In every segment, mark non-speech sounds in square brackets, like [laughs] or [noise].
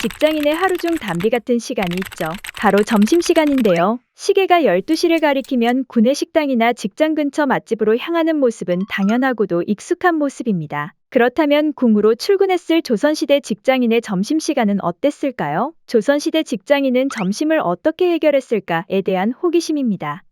직장인의 하루 중 담비 같은 시간이 있죠. 바로 점심시간인데요. 시계가 12시를 가리키면 구내 식당이나 직장 근처 맛집으로 향하는 모습은 당연하고도 익숙한 모습입니다. 그렇다면 궁으로 출근했을 조선시대 직장인의 점심시간은 어땠을까요? 조선시대 직장인은 점심을 어떻게 해결했을까에 대한 호기심입니다.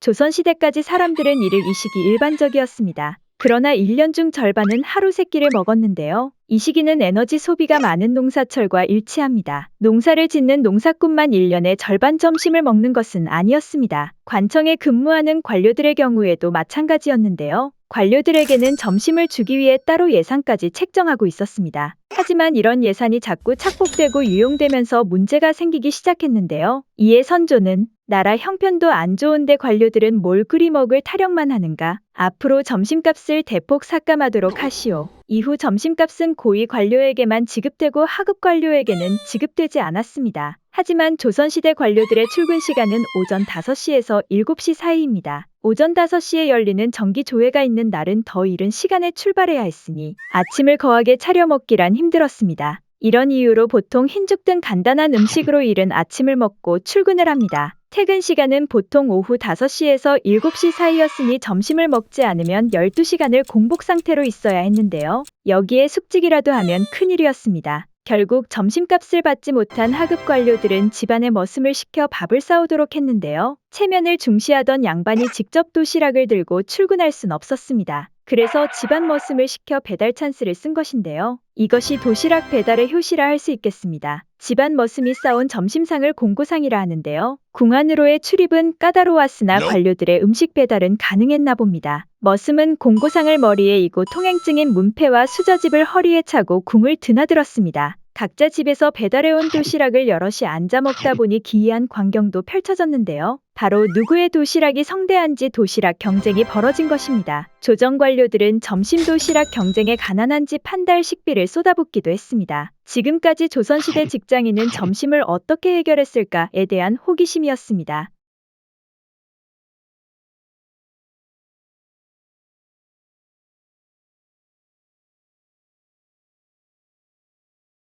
조선시대까지 사람들은 이를 이 시기 일반적이었습니다. 그러나 1년 중 절반은 하루 세끼를 먹었는데요. 이 시기는 에너지 소비가 많은 농사철과 일치합니다. 농사를 짓는 농사꾼만 1년의 절반 점심을 먹는 것은 아니었습니다. 관청에 근무하는 관료들의 경우에도 마찬가지였는데요. 관료들에게는 점심을 주기 위해 따로 예산까지 책정하고 있었습니다. 하지만 이런 예산이 자꾸 착복되고 유용되면서 문제가 생기기 시작했는데요. 이에 선조는 나라 형편도 안 좋은데 관료들은 뭘 그리 먹을 타령만 하는가? 앞으로 점심값을 대폭 삭감하도록 하시오. 이후 점심값은 고위 관료에게만 지급되고 하급 관료에게는 지급되지 않았습니다. 하지만 조선시대 관료들의 출근 시간은 오전 5시에서 7시 사이입니다. 오전 5시에 열리는 정기조회가 있는 날은 더 이른 시간에 출발해야 했으니 아침을 거하게 차려 먹기란 힘들었습니다. 이런 이유로 보통 흰죽 등 간단한 음식으로 이른 아침을 먹고 출근을 합니다. 퇴근 시간은 보통 오후 5시에서 7시 사이였으니 점심을 먹지 않으면 12시간을 공복 상태로 있어야 했는데요. 여기에 숙직이라도 하면 큰일이었습니다. 결국 점심값을 받지 못한 하급 관료들은 집안에 머슴을 시켜 밥을 싸오도록 했는데요. 체면을 중시하던 양반이 직접 도시락을 들고 출근할 순 없었습니다. 그래서 집안 머슴을 시켜 배달 찬스를 쓴 것인데요. 이것이 도시락 배달의 효시라 할 수 있겠습니다. 집안 머슴이 싸온 점심상을 공고상이라 하는데요. 궁안으로의 출입은 까다로웠으나 관료들의 음식 배달은 가능했나 봅니다. 머슴은 공고상을 머리에 이고 통행증인 문패와 수저집을 허리에 차고 궁을 드나들었습니다. 각자 집에서 배달해온 [laughs] 도시락을 여럿이 앉아 먹다 보니 기이한 광경도 펼쳐졌는데요. 바로 누구의 도시락이 성대한지 도시락 경쟁이 벌어진 것입니다. 조정 관료들은 점심 도시락 경쟁에 가난한지 판달 식비를 쏟아붓기도 했습니다. 지금까지 조선시대 직장인은 점심을 어떻게 해결했을까에 대한 호기심이었습니다.